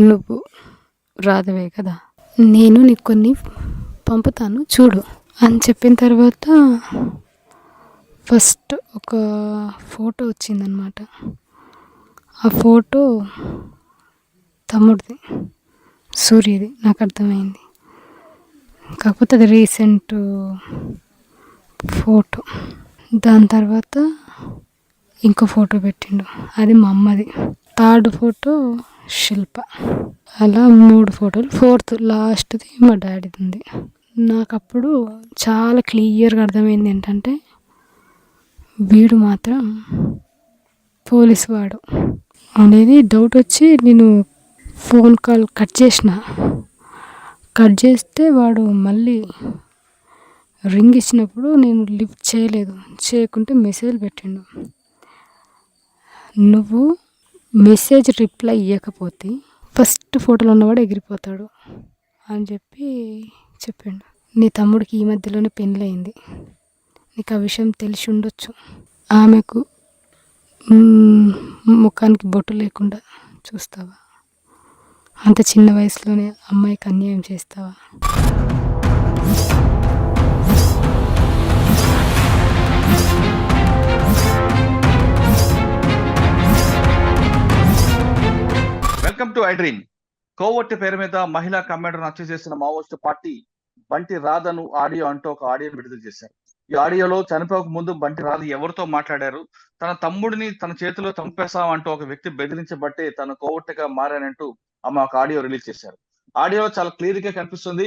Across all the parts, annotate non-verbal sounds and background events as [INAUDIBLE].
నువ్వు రాధవే కదా? నేను నీకు కొన్ని పంపుతాను చూడు. అని చెప్పిన తర్వాత ఫస్ట్ ఒక ఫోటో వచ్చిందనమాట ఆ ఫోటో తమ్ముడిది సూర్యది నాకు అర్థమైంది. కాకపోతే అది రీసెంట్ ఫోటో. దాని తర్వాత ఇంకో ఫోటో పెట్టిండు. అది మా అమ్మది. Third photo Shilpa. అలా మూడు ఫోటోలు. ఫోర్త్ లాస్ట్ది మా డాడీది ఉంది నాకు అప్పుడు చాలా క్లియర్గా అర్థమైంది ఏంటంటే వీడు మాత్రం పోలీస్ వాడు. అనేది డౌట్ వచ్చి నేను ఫోన్ కాల్ కట్ చేసిన. కట్ చేస్తే వాడు మళ్ళీ రింగ్ ఇచ్చినప్పుడు నేను లిఫ్ట్ చేయలేదు. చేయకుంటే మెసేజ్ పెట్టిండు. నువ్వు మెసేజ్ రిప్లై ఇవ్వకపోతే ఫస్ట్ ఫోటోలో ఉన్నవాడు ఎగిరిపోతాడు అని చెప్పి చెప్పిండు. నీ తమ్ముడికి ఈ మధ్యలోనే పెళ్ళయింది. నీకు ఆ విషయం తెలిసి ఉండొచ్చు. ఆమెకు ముఖానికి బొట్టు లేకుండా చూస్తావా? అంత చిన్న వయసులోనే అమ్మాయికి అన్యాయం చేస్తావా? టు ఐడ్రీన్ కోవట్టి పేరు మీద మహిళా కమాండర్ హత్య చేసిన మావోయిస్ట్ పార్టీ బంటి రాధను ఆడియో అంటూ ఒక ఆడియో విడుదల చేశారు. ఈ ఆడియోలో చనిపోక ముందు బంటి రాధ ఎవరితో మాట్లాడారు? తన తమ్ముడిని తన చేతిలో చంపేశామంటూ ఒక వ్యక్తి బెదిరించబట్టే తను కోవట్టిగా మారానంటూ ఆమె ఒక ఆడియో రిలీజ్ చేశారు. ఆడియోలో చాలా క్లియర్గా కనిపిస్తుంది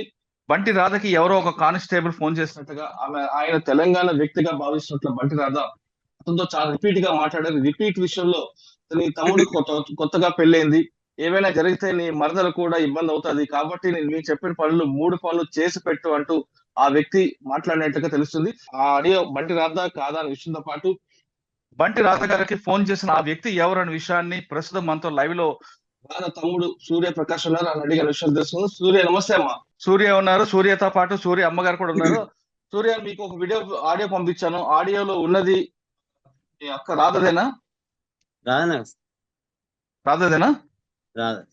బంటి రాధకి ఎవరో ఒక కానిస్టేబుల్ ఫోన్ చేసినట్టుగా ఆమె ఆయన తెలంగాణ వ్యక్తిగా భావిస్తున్నట్లు బంటి రాధ అతనితో చాలా రిపీట్గా మాట్లాడారు. రిపీట్ విషయంలో తమ్ముడు కొత్త కొత్తగా పెళ్ళైంది. ఏవైనా జరిగితే నీ మరదలు కూడా ఇబ్బంది అవుతుంది. కాబట్టి నేను మీరు చెప్పిన పనులు మూడు పనులు చేసి పెట్టు అంటూ ఆ వ్యక్తి మాట్లాడినట్టుగా తెలుస్తుంది. ఆ ఆడియో బంటి రాధా కాదా అనే విషయంతో పాటు బంటి రాధ గారికి ఫోన్ చేసిన ఆ వ్యక్తి ఎవరు అనే విషయాన్ని ప్రస్తుతం మనతో లైవ్లో రాధ తమ్ముడు సూర్య ప్రకాష్ ఉన్నారు. అని అడిగిన విషయం తెలుస్తుంది సూర్య నమస్తే అమ్మ. సూర్య ఉన్నారు. సూర్యతో పాటు సూర్య అమ్మగారు కూడా ఉన్నారు. [CLEARS THROAT] సూర్య మీకు ఒక వీడియో ఆడియో పంపించాను. ఆడియోలో ఉన్నది మీ అక్క రాధదేనా? రాధదేనా? రాదు.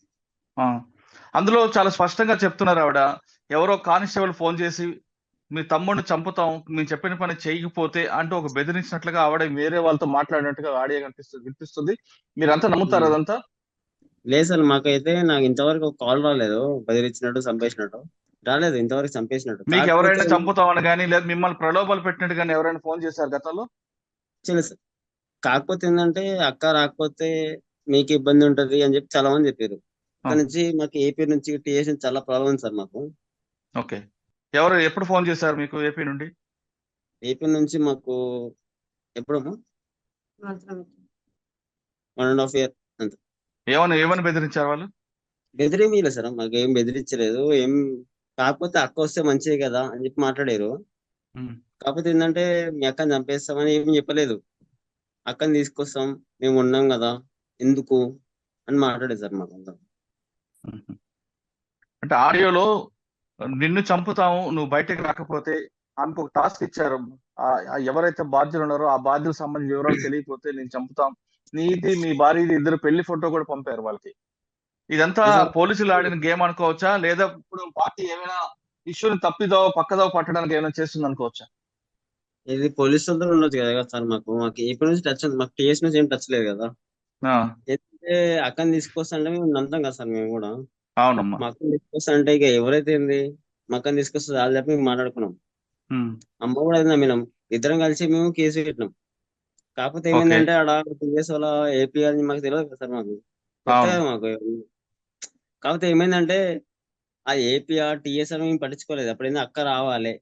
అందులో చాలా స్పష్టంగా చెప్తున్నారు ఆవిడ. ఎవరో కానిస్టేబుల్ ఫోన్ చేసి మీ తమ్ముడిని చంపుతాం మేము చెప్పిన పని చేయకపోతే అంటూ ఒక బెదిరించినట్లుగా ఆవిడ వేరే వాళ్ళతో మాట్లాడినట్టుగా ఆడియో కనిపిస్తుంది వినిపిస్తుంది. మీరంతా నమ్ముతారు. అదంతా? లేదు సార్ మాకైతే నాకు ఇంతవరకు కాల్ రాలేదు. బెదిరించినట్టు చంపేసినట్టు. రాలేదు ఇంతవరకు చంపేసినట్టు. మీకు ఎవరైనా చంపుతామని కానీ లేదా మిమ్మల్ని ప్రలోభాలు పెట్టినట్టు కానీ ఎవరైనా ఫోన్ చేశారు గతంలో. కాకపోతే ఏంటంటే అక్క రాకపోతే మీకు ఇబ్బంది ఉంటది అని చెప్పి చాలా మంది చెప్పారు అక్కడ. నుంచి మాకు ఏపీ నుంచి టీఎస్ చాలా ప్రాబ్లం ఉంది సార్ మాకు. ఓకే. ఎవరు ఎప్పుడు ఫోన్ చేశారు మీకు ఏపీ నుండి? ఏపీ నుంచి మాకు ఎప్పుడు వన్ అండ్ హాఫ్ ఇయర్ ఏమని ఏమని బెదిరించారు వాళ్ళు? బెదిరేమీ సార్ మాకు ఏం బెదిరించలేదు. ఏం కాకపోతే అక్క వస్తే మంచిదే కదా అని చెప్పి మాట్లాడారు. కాకపోతే ఏంటంటే మీ అక్కని చంపేస్తామని ఏం చెప్పలేదు. అక్కని తీసుకొస్తాం మేము ఉన్నాం కదా. ఎందుకు అని మాట్లాడేది సార్ మాకు. అంటే ఆడియోలో నిన్ను చంపుతాము నువ్వు బయటకు రాకపోతే ఆమెకు ఒక టాస్క్ ఇచ్చారు. ఎవరైతే బాధ్యులు ఉన్నారో ఆ బాధ్యులకు సంబంధించిన వివరాలు తెలియకపోతే నేను చంపుతాం. నీది మీ భార్యది ఇద్దరు పెళ్ళి ఫోటో కూడా పంపారు వాళ్ళకి. ఇదంతా. పోలీసులు ఆడిన గేమ్ అనుకోవచ్చా? లేదా ఇప్పుడు పార్టీ ఏమైనా ఇష్యూని తప్పిదో పక్కదో పట్టడానికి ఏమైనా చేస్తుంది అనుకోవచ్చా? ఇది పోలీస్ వాళ్ళతో ఉండొచ్చు కదా సార్ మాకు. మాకు ఏపీ నుంచి టచ్ మాకు టీఎస్ నుంచి ఏం టచ్ లేదు కదా. అక్కని తీసుకొస్తా అంటే మేము నమ్ముతాం కదా సార్ మేము కూడా. అవునమ్మా. మా అక్కని తీసుకొస్తా అంటే ఇక ఎవరైతే ఏంది మా అక్కని తీసుకొస్తే వాళ్ళు చెప్పి మేము మాట్లాడుకున్నాం. అమ్మ కూడా అది నమ్మినాం. ఇద్దరం కలిసి మేము కేసు పెట్టినాం. కాకపోతే ఏమైందంటే ఆడ టీఎస్ వాళ్ళ ఏపీ అని మాకు తెలియదు కదా సార్ మాకు. మాకు కాకపోతే ఏమైందంటే ఆ ఏపీఆర్ టీఎస్ అని మేము పట్టించుకోలేదు. అప్పుడైంది అక్క రావాలి.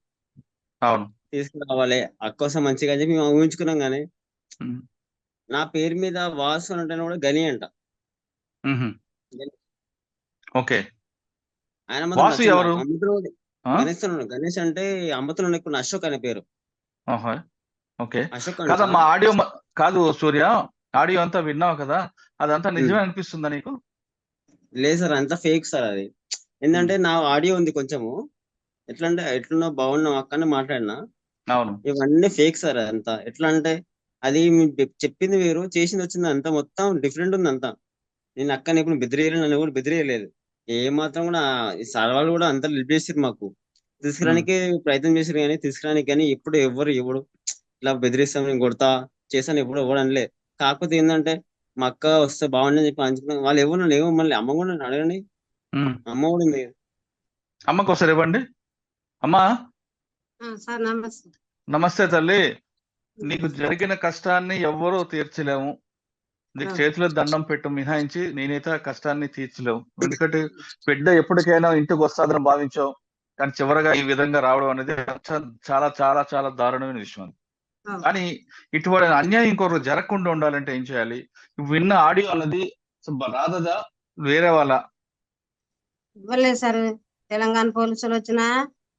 తీసుకురావాలి. అక్క కోసం మంచిగా అని చెప్పి మేము ఊహించుకున్నాం కానీ నా పేరు మీద వాసు అని అంటే కూడా గని అంట. ఓకే. ఆయన వాసు. ఎవరు? గణేష్. గణేష్ అంటే అమృతులు ఎక్కువ అశోక్ అనే పేరు. ఓకే. అశోక్ కాదమ్మా ఆడియో కాదు సూర్య ఆడియో అంతా విన్నావు కదా? అదంతా నిజమే అనిపిస్తుందా నీకు? లేదు సార్ అంతా ఫేక్ సార్ అది. ఏంటంటే నా ఆడియో ఉంది కొంచెము. ఎట్లా అంటే ఎట్లున్నా బాగున్నావు అక్కనే మాట్లాడినా. అవును. ఇవన్నీ ఫేక్ సార్ అంతా ఎట్లా అంటే అది చెప్పింది వేరు చేసింది వచ్చింది అంతా మొత్తం డిఫరెంట్ ఉంది అంతా. నేను అక్కని ఎప్పుడు బెదిరియలేదు నన్ను కూడా బెదిరియలేదు. ఏ మాత్రం కూడా ఈ సార్ వాళ్ళు కూడా అంతా హెల్ప్ చేసారు మాకు. తీసుకురానికి ప్రయత్నం చేశారు కానీ తీసుకురానికి కానీ ఎప్పుడు ఎవరు ఎవడు ఇట్లా బెదిరిస్తాం నేను కొడతా చేశాను ఎప్పుడు ఎవడు అనలే. కాకపోతే ఏంటంటే మా అక్క వస్తే బాగుండని చెప్పి అనుకున్నాను వాళ్ళు ఎవరు నన్ను ఏమో మళ్ళీ అమ్మ కూడా నన్ను అడగండి. అమ్మ కూడా ఉంది. అమ్మకు ఒకసారి ఇవ్వండి. అమ్మా. సార్ నమస్తే. నమస్తే తల్లి. నీకు జరిగిన కష్టాన్ని ఎవ్వరూ తీర్చలేము. నీకు. చేతిలో దండం పెట్టు మినహాయించి నేనైతే ఆ కష్టాన్ని తీర్చలేము ఎందుకంటే బిడ్డ ఎప్పటికైనా ఇంటికి వస్తాదని భావించావు. కానీ చివరగా ఈ విధంగా రావడం అనేది చాలా చాలా చాలా దారుణమైన విషయం. కానీ ఇటువంటి అన్యాయం ఇంకొకరు జరగకుండా ఉండాలంటే ఏం చేయాలి? విన్న ఆడియో అన్నది రాధదా వేరే వాళ్ళ? ఇవ్వలేదు సార్. తెలంగాణ పోలీసులు వచ్చినా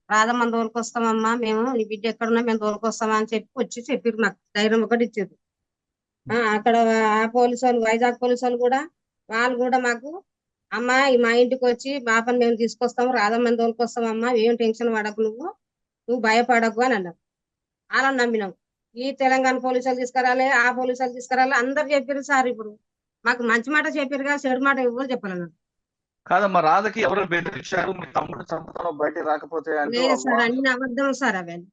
రాధమ్మ తోలుకొస్తామమ్మా మేము నీ బిడ్డ ఎక్కడున్నా మేము తోలుకొస్తామా అని చెప్పి వచ్చి చెప్పారు మాకు. ధైర్యం ఒకటి ఇచ్చారు. ఆ, అక్కడ ఆ పోలీసు వాళ్ళు వైజాగ్ పోలీసు వాళ్ళు కూడా వాళ్ళు కూడా మాకు అమ్మా మా ఇంటికి వచ్చి బాపని మేము తీసుకొస్తాము రాధమ్మని తోలుకొస్తామమ్మా ఏం టెన్షన్ పడకు నువ్వు నువ్వు భయపడకు అని అన్నారు అలా నమ్మినాం. ఈ తెలంగాణ పోలీసులు తీసుకురాలే ఆ పోలీసులు తీసుకురాలే అందరు చెప్పారు సార్ ఇప్పుడు. మాకు మంచి మాట చెప్పారు కదా చెడు మాట ఎవరు చెప్పాలన్నారు. కాదమ్మా రాధకి ఎవరు బెదిరించారు మీ తమ్ముడు చంపుతాను బయటికి రాకపోతే అంటూ సార్ అన్ని అబద్ధం సార్ అవన్నీ.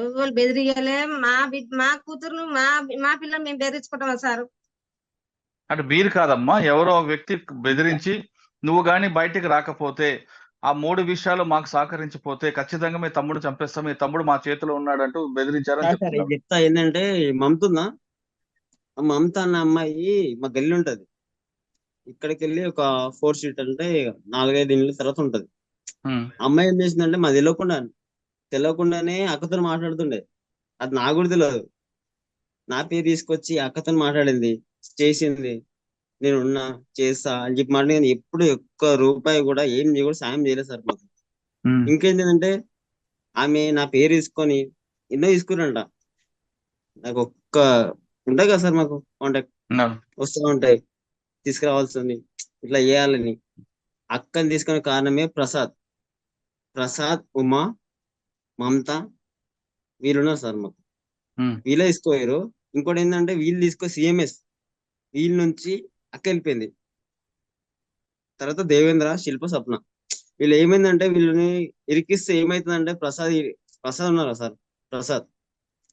ఎవరు బెదిరియలే మా మా కూతురు మా మా పిల్లలు మేము బెదిరించుకుంటామా సార్? అంటే మీరు కాదమ్మా ఎవరో వ్యక్తి బెదిరించి నువ్వు గాని బయటికి రాకపోతే ఆ మూడు విషయాలు మాకు సహకరించిపోతే ఖచ్చితంగా మీ తమ్ముడు చంపేస్తాం మీ తమ్ముడు మా చేతిలో ఉన్నాడంటూ బెదిరించారని సార్, సార్, ఇది చెప్తున్నారు చెప్తా ఏంటంటే మమత ఉందా? ఆ మమత అన్న అమ్మాయి మా గల్లి ఉంటది. ఇక్కడికి వెళ్ళి ఒక ఫోర్ సీట్ అంటే నాలుగైదు ఇండ్ల తర్వాత ఉంటది. అమ్మాయి ఏం చేసిందంటే మా తెలియకుండా తెలియకుండానే అక్కతో మాట్లాడుతుండే. అది నాకు కూడా తెలియదు నా పేరు తీసుకొచ్చి అక్కతో మాట్లాడింది చేసింది. నేను ఉన్నా చేస్తా అని చెప్పి మాట్లాడి ఎప్పుడు ఒక్క రూపాయి కూడా ఏం కూడా సాయం చేయలేదు సార్ మాకు. ఇంకేంటంటే ఆమె నా పేరు తీసుకొని ఎన్నో తీసుకురంట నాకు ఒక్క ఉంటాయి కదా సార్ మాకు కాంటాక్ట్. వస్తూ ఉంటాయి. తీసుకురావాల్సింది. ఇట్లా చేయాలని అక్కని తీసుకునే కారణమే ప్రసాద్. ప్రసాద్ ఉమా మమత వీళ్ళున్నారు సార్ మాకు. ఉమ్, వీళ్ళే తీసుకోయారు ఇంకోటి ఏంటంటే వీళ్ళు తీసుకో సిఎంఎస్. వీళ్ళ నుంచి అక్క వెళ్ళిపోయింది. తర్వాత దేవేంద్ర శిల్ప స్వప్న. వీళ్ళు ఏమైందంటే వీళ్ళని ఇరికిస్తే ఏమైతుందంటే ప్రసాద్ ప్రసాద్ ఉన్నారు సార్? ప్రసాద్.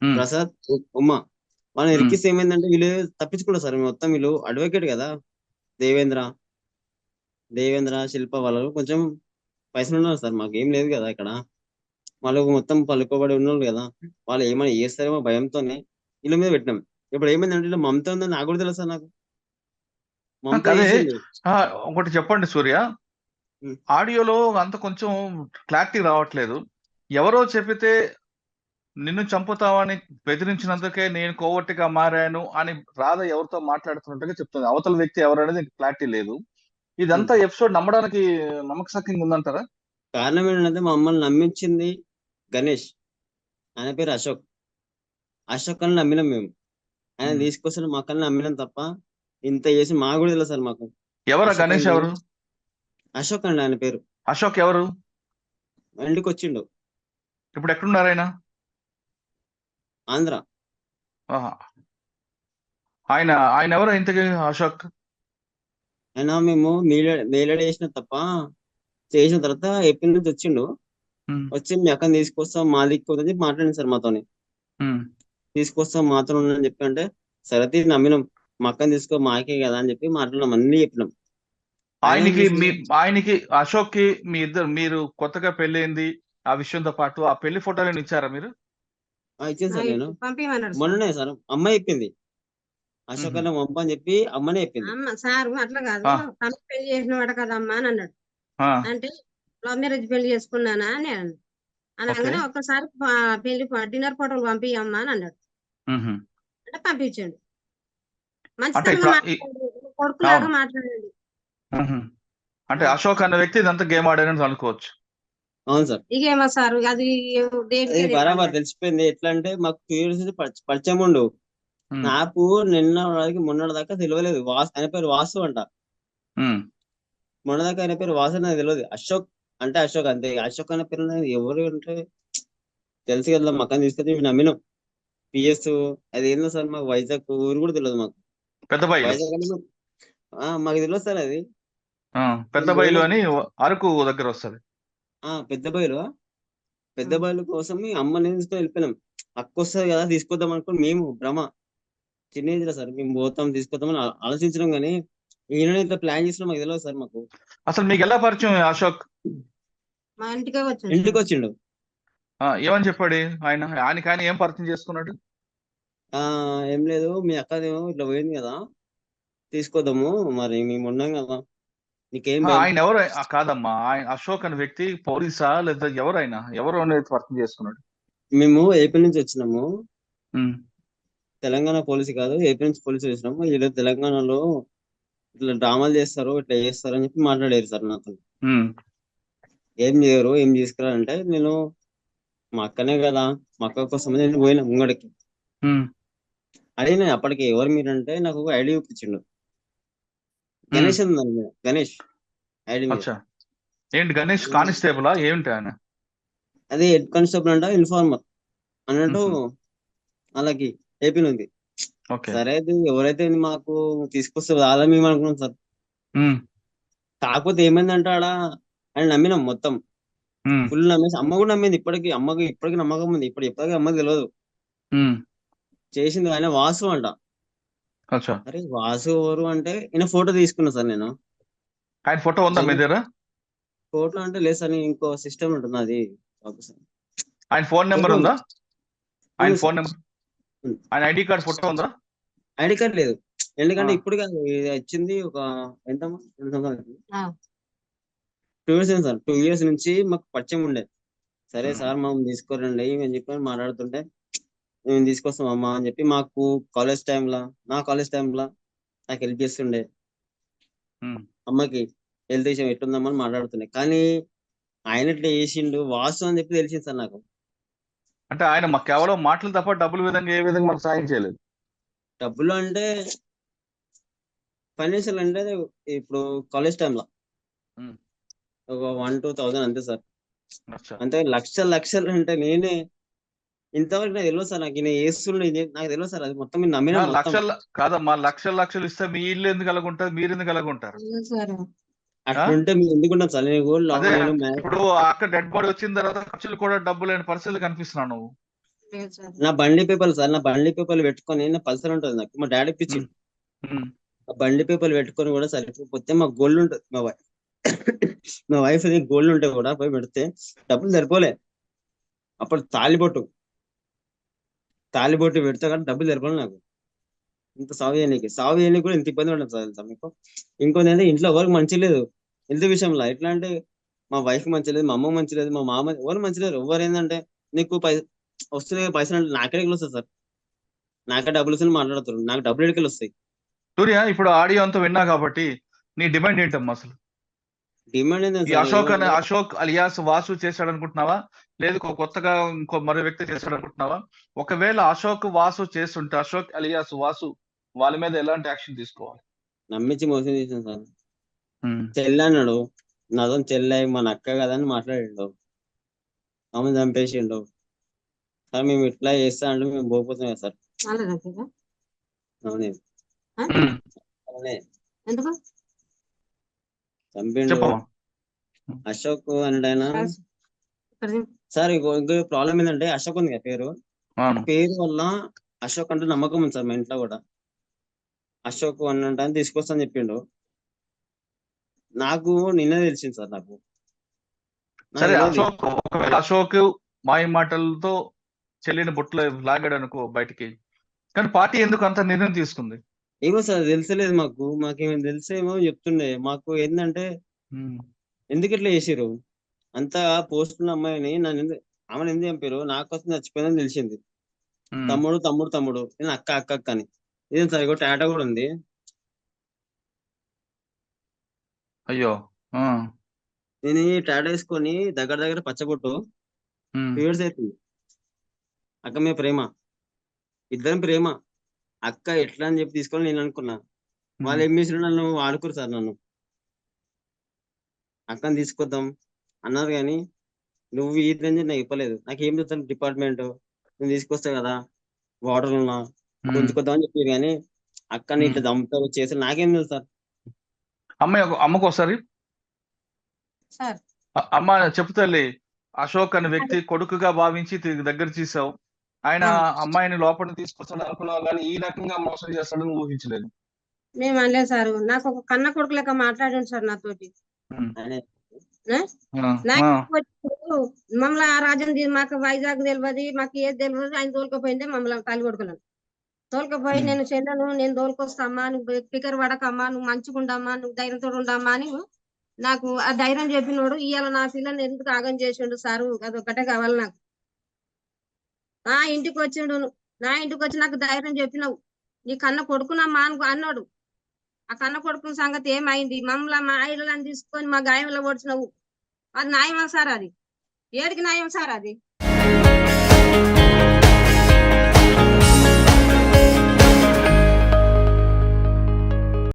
ఉమ్, ప్రసాద్ ఉ- ఉమ్మ వాళ్ళని ఇరికిస్తే ఏమైందంటే వీళ్ళు తప్పించుకుంటారు సార్. మొత్తం వీళ్ళు అడ్వకేట్ కదా. దేవేంద్ర దేవేంద్ర శిల్ప వాళ్ళు కొంచెం పైసలు ఉన్నారు సార్ మాకు ఏం లేదు కదా ఇక్కడ వాళ్ళకు మొత్తం పలుకోబడి ఉన్నారు కదా వాళ్ళు ఏమైనా చేస్తారేమో భయంతోనే వీళ్ళ మీద పెట్టినాం ఇప్పుడు ఏమైందంటే వీళ్ళు మమత ఉందని నాకు కూడా తెలుసు సార్ నాకు మమత అదే. చేసింది. ఆ, ఒకటి చెప్పండి సూర్య. ఆడియోలో అంత కొంచెం క్లారిటీ రావట్లేదు ఎవరో చెప్పితే నిన్ను చంపుతావని బెదిరించినందుకే నేను కోవట్టుగా మారాను అని రాధ ఎవరితో మాట్లాడుతున్నట్టుగా చెప్తుంది. అవతల వ్యక్తి ఎవరనేది క్లారిటీ లేదు. ఇదంతా ఎపిసోడ్ నమ్మడానికి నమ్మకసక్యంగా ఉందంటారా? కారణం ఏంటంటే మమ్మల్ని నమ్మించింది గణేష్. ఆయన పేరు అశోక్. అశోక్ అని నమ్మినాం మేము. ఆయన Hmm. తీసుకొస్తే మా కన్నా నమ్మినాం తప్ప ఇంత చేసి మా కూడా తెలుసు సార్ మాకు. ఎవరు గణేష్. ఎవరు? అశోక్ అండి ఆయన పేరు. అశోక్ ఎవరు? ఇంటికి వచ్చిండు. ఇప్పుడు ఎక్కడున్నారు ఆయన? ఆంధ్ర. ఆహా. ఆయన ఆయన ఎవరు ఇంతకీ అశోక్? ఆయన మేము మేలడ చేసిన తప్ప చేసిన తర్వాత ఏపీ నుంచి వచ్చిండు. వచ్చి మీ అక్కని తీసుకొస్తాం మా దిక్కు మాట్లాడింది సార్ మాతోని. తీసుకొస్తాం మాతో అని చెప్పి అంటే సరే నమ్మినాం. మా అక్కని తీసుకో మాకే కదా అని చెప్పి మాట్లాడినాం అన్ని చెప్పినాం. ఆయనకి మీ? ఆయనకి అశోక్కి మీ ఇద్దరు మీరు కొత్తగా పెళ్ళైంది ఆ విషయంతో పాటు ఆ పెళ్ళి ఫోటోలను ఇచ్చారా మీరు? ఆ, ఇచ్చాను సార్ నేను. పంపించమన్నాడు సార్. మొన్ననే సార్ అమ్మ చెప్పింది. అశోక్ అన్న పంప అని చెప్పి అమ్మనే చెప్పింది. అమ్మ సార్ అట్లా కాదు. తను పెళ్ళి చేసిన వాడు కదమ్మా అని అన్నాడు. ఆ, అంటే లవ్ మ్యారేజ్ పెళ్ళి చేసుకున్నానా అని అన్నాడు. అనగానే. ఒక్కసారి పెళ్ళి డిన్నర్ ఫోటోలు పంపియమ్మా అని అన్నాడు. అంటే పంపించండి. మాట్లాడండి. కొడుకులాగా. మాట్లాడండి. అంటే అశోక్ అన్న వ్యక్తి ఇదంతా గేమ్ ఆడారని అనుకోవచ్చు. అవును సార్. ఇకేమో సార్ అది బరాబర్ తెలిసిపోయింది. ఎట్లా అంటే మాకు టూ ఇయర్స్ నుంచి పరిచ- పరిచయం ఉండు. నాకు నిన్న వాడికి మొన్న దాకా తెలియలేదు. వాసు ఆయన పేరు వాసు అంట. మ్, మొన్న దాకా ఆయన పేరు వాసు నాకు తెలియదు. అశోక్ అంటే అశోక్ అంతే. అశోక్ అనే పేరు ఎవరు అంటే తెలుసు కదా మక్కని తీసుకొచ్చి మేము నమ్మినాం. పిఎస్ అది ఏందో సార్ మాకు వైజాగ్ ఊరు కూడా తెలియదు మాకు. పెద్ద బాయి వైజాగ్ మాకు తెలియదు సార్ అది. ఆ, పెద్ద బయలు అని అరకు దగ్గర వస్తది. ఆ పెద్ద బయలు. పెద్ద బయలు కోసం మీ అమ్మని తీసుకొని వెళ్ళిపోయినాం. అక్క వస్తుంది కదా తీసుకొద్దాం అనుకుని మేము భ్రమ. చిన్న ఏజ్లో సార్ మేము పోతాం తీసుకొద్దామని ఆలోచించడం కానీ ఈయన ఇట్లా ప్లాన్ చేసినా మాకు తెలియదు సార్ మాకు. అసలు మీకు ఎలా పరిచయం అశోక్? మా ఇంటికే వచ్చిండు. ఆ, ఏమని చెప్పాడు ఆయన? ఆయనకి ఆయన ఏం పరిచయం చేసుకున్నాడు? ఆ ఏం లేదు మీ అక్కదేమో ఇట్లా పోయింది కదా. తీసుకొద్దాము మరి మేము ఉన్నాం కదా. నీకేం ఆయన ఎవరు? కాదమ్మా. ఆయన అశోక్ అనే వ్యక్తి పోలీసా లేదా ఎవరైనా? ఎవరు అనేది పరిచయం చేసుకున్నాడు? మేము ఏపీ నుంచి వచ్చినాము. తెలంగాణ పోలీసు కాదు ఏపీ నుంచి పోలీసు వచ్చినాము వీళ్ళు తెలంగాణలో ఇట్లా డ్రామాలు చేస్తారు ఇట్లా చేస్తారు అని చెప్పి మాట్లాడారు సార్ నాతో. ఏం చేయరు ఏం తీసుకురా అంటే నేను మా అక్కనే కదా మా అక్క కోసం నేను పోయినా ముంగడికి. అడిగిన అప్పటికి ఎవరు మీరంటే నాకు ఒక ఐడి చూపించిండు. గణేష్ గణేష్. ఐడి అచ్చా. ఏంటి గణేష్ కానిస్టేబులా? ఏమిటి ఆయన? అదే హెడ్ కానిస్టేబుల్ అంట ఇన్ఫార్మర్. అన్నట్టు. వాళ్ళకి ఏపీ ఉంది. సరే అది ఎవరైతే మాకు తీసుకొస్తే అలా మేము అనుకున్నాం సార్. కాకపోతే ఏమైందంటే ఆడ ఆయన నమ్మినాం మొత్తం. ఫుల్ నమ్మేసి అమ్మ కూడా నమ్మింది ఇప్పటికి అమ్మకి ఇప్పటికి నమ్మకం ఉంది. ఇప్పుడు ఇప్పటికీ అమ్మకి తెలియదు చేసింది ఆయన వాసు అంట. అచ్చా. అరే వాసు ఎవరు అంటే ఈయన ఫోటో తీసుకున్నా సార్ నేను. ఆయన ఫోటో ఉందా మీ దగ్గర? ఫోటో అంటే లేదు సార్ నేను ఇంకో సిస్టమ్ ఉంటుంది అది. ఆయన ఫోన్ నెంబర్ ఉందా? ఆయన ఫోన్. నెంబర్. ఆయన ఐడి కార్డ్ ఫోటో ఉందా? ఐడి కార్డ్ లేదు. ఎందుకంటే. ఇప్పుడు కాదు ఇది వచ్చింది ఒక ఎంత ఆ. Two years sir. Two years నుంచి మాకు పరిచయం ఉండే. సరే. సార్ మనం తీసుకోరండి అని చెప్పి మాట్లాడుతుంటే మేము తీసుకొస్తాం అమ్మా అని చెప్పి మాకు కాలేజ్ టైంలో నా కాలేజ్ టైంలో నాకు హెల్ప్ చేస్తుండే. మ్మ్. అమ్మకి హెల్త్ విషయం ఎట్లుందమ్మని మాట్లాడుతుండే. కానీ ఆయన ఇట్లా చేసిండు వాసు అని చెప్పి తెలిసింది సార్ నాకు. అంటే ఆయన మాకు కేవలం మాటలు తప్ప డబ్బుల విధంగా ఏ విధంగా మనకు సాయం చేయలేదు. డబ్బులు అంటే ఫైనాన్షియల్ అంటే ఇప్పుడు కాలేజ్ టైంలో. ఒక వన్ టూ థౌసండ్ అంతే సార్. అంతే లక్షలు లక్షలు అంటే నేనే ఇంతవరకు నాకు తెలియదు సార్ నాకు ఈయన చేస్తుండే ఇది నాకు తెలియదు సార్ అది మొత్తం మీరు నమ్మిన లక్షల కాదమ్మా లక్షలు లక్షలు ఇస్తే మీ ఇల్లు ఎందుకు అలాగుంటారు మీరు ఎందుకు అలాగుంటారు సార్? అట్లుంటే మీరు ఎందుకుంటాం సార్? నేను నేను ఇప్పుడు అక్కడ డెడ్ బాడీ వచ్చిన తర్వాత ఖర్చులు కూడా డబ్బు లేని పరిస్థితులు కనిపిస్తున్నావు నువ్వు. నా బండి పేపర్లు సార్ నా బండి పేపర్లు పెట్టుకొని నా పల్సర్ ఉంటుంది నాకు. మా డాడీ పిచ్చి. ఆ బండి పేపర్లు పెట్టుకొని కూడా సరిపోతే మా గోల్డ్ ఉంటుంది [COUGHS] మా వైఫ్ మా వైఫ్ అది గోల్డ్ ఉంటే కూడా పోయి పెడితే డబ్బులు సరిపోలే. అప్పుడు తాలిబొట్టు. తాలిబొట్టు పెడితే కానీ డబ్బులు సరిపోలే నాకు. ఇంత సాగు చేయనీకి. సాగు చేయనీకి కూడా ఇంత ఇబ్బంది ఉంటుంది సార్ తెలుసా మీకు? ఇంకొంది ఏంటంటే ఇంట్లో ఎవరికి మంచి లేదు. హెల్త్ విషయంలో ఎట్లా అంటే మా వైఫ్ మంచి లేదు మా అమ్మ మంచి లేదు మా మామ ఎవరు మంచి లేరు. ఎవరు ఏంటంటే నీకు పై వస్తున్నాయి పైసలు అంటే నాకే వస్తాయి సార్. నాకే డబ్బులు వస్తాయి మాట్లాడుతారు నాకు డబ్బులు ఎడికలు వస్తాయి? సూర్య ఇప్పుడు ఆడియో అంతా విన్నా కాబట్టి నీ డిమాండ్ ఏంటమ్మా అసలు? డిమాండ్ ఏంటంటే అశోక్ అనే అశోక్ అలియాస్ వాసు చేశాడు అనుకుంటున్నావా లేదు కొ- కొత్తగా ఇంకో మరో వ్యక్తి చేశాడు అనుకుంటున్నావా ఒకవేళ అశోక్ వాసు చేస్తుంటే అశోక్ అలియాస్ వాసు వాళ్ళ మీద ఎలాంటి యాక్షన్ తీసుకోవాలి? నమ్మించి మోసం చేసాను సార్. ఉమ్, చెల్లి అన్నాడు నాతో చెల్లె మన అక్క కదా అని మాట్లాడిండు. ఆమె చంపేసిండు. సార్ మేము ఇట్లా చేస్తా అంటే మేము పోకపోతున్నాం సార్? అవునే. చంపిండు. అశోక్ అన్నాడు ఆయన. ఇక్కడ చూడు. సార్ ఇంకో ప్రాబ్లం ఏంటంటే అశోక్ ఉంది కదా పేరు. పేరు వల్ల అశోక్ అంటే నమ్మకం ఉంది సార్ మా ఇంట్లో కూడా. అశోక్ అని తీసుకొస్తా అని చెప్పిండు. నాకు నిన్నే తెలిసింది సార్ నాకు. సరే. అశోక్ ఒకవేళ అశోక్ మాయ మాటలతో చెల్లిని బుట్టలో లాగాడు అనుకో బయటికి. కానీ పార్టీ ఎందుకు అంత నిర్ణయం తీసుకుంది? ఏమో సార్ తెలిసలేదు మాకు. మాకేమైనా తెలిసేమో చెప్తుండే. మాకు ఏంటంటే ఎందుకు ఇట్లా చేసిర్రు? అంత పోస్ట్ ఉన్న అమ్మాయిని నన్ను ఎందు- ఆమెను ఎందుకు చంపారు? నాకు కోసం చచ్చిపోయిందని తెలిసింది. తమ్ముడు తమ్ముడు తమ్ముడు. నేను అక్క అక్క అక్క అని. ఇదేం సార్ ఇగో టాటా కూడా ఉంది. అయ్యో నేను ఈ టాటా వేసుకొని దగ్గర దగ్గర పచ్చబొట్టు ఇయర్స్ అవుతుంది అక్క మీ ప్రేమ. ఇద్దరం ప్రేమ. అక్క ఎట్లా అని చెప్పి తీసుకొని నేను అనుకున్నా. వాళ్ళు ఏం చేసిన నన్ను? వాడుకోరు సార్ నన్ను. అక్కని తీసుకొద్దాం. అన్నారు కానీ నువ్వు ఈ రేంజ్ నాకు ఇవ్వలేదు. నాకు ఏం చెప్తాను డిపార్ట్మెంట్ నేను తీసుకొస్తా కదా వాటర్ ఉన్నా ఉమ్, గుంజుకొద్దాం అని చెప్పారు కానీ అక్కని ఇట్లా చంపుతారు చేసి నాకేం తెలుసు సార్? అమ్మాయి అమ్మకు ఒకసారి? అ- అమ్మ చెప్పు తల్లి అశోక్ అనే వ్యక్తి కొడుకుగా భావించి తిరిగి దగ్గర తీసావు. ఆయన. అమ్మాయిని లోపలికి తీసుకొస్తాడు అనుకున్నావు కానీ ఈ రకంగా మోసం చేస్తాడని ఊహించలేదు. మేము అనలేదు సార్. నాకు ఒక కన్న కొడుకు లెక్క మాట్లాడండి సార్ నాతోటి. మమ్మల్ని ఆ రాజ్యం తీ- మాకు వైజాగ్ తెలియదు మాకు ఏది తెలియదు ఆయన తోలుకపోయిందే మమ్మల్ని తల్లి కొడుకులను తోలుకపోయి. నేను చెల్లెను నేను తోలుకొస్తామ్మా నువ్వు పికర్ పడకమ్మా నువ్వు మంచిగా ఉండమ్మా నువ్వు ధైర్యంతో ఉండమ్మా అని నాకు ఆ ధైర్యం చెప్పినోడు ఇవాళ నా పిల్లని ఎందుకు ఆగం చేసిండు సారు అది ఒకటే కావాలి నాకు నా ఇంటికి వచ్చిండు. నా ఇంటికి వచ్చి నాకు ధైర్యం చెప్పినావు నీ కన్న కొడుకునమ్మా అని అన్నాడు ఆ కన్న కొడుకున్న సంగతి ఏమైంది? మమ్మల్ని మా ఇళ్ళని తీసుకొని మా గాయంలో పొడిచినవు అది న్యాయమా సార్ అది? ఏడికి న్యాయం సార్ అది?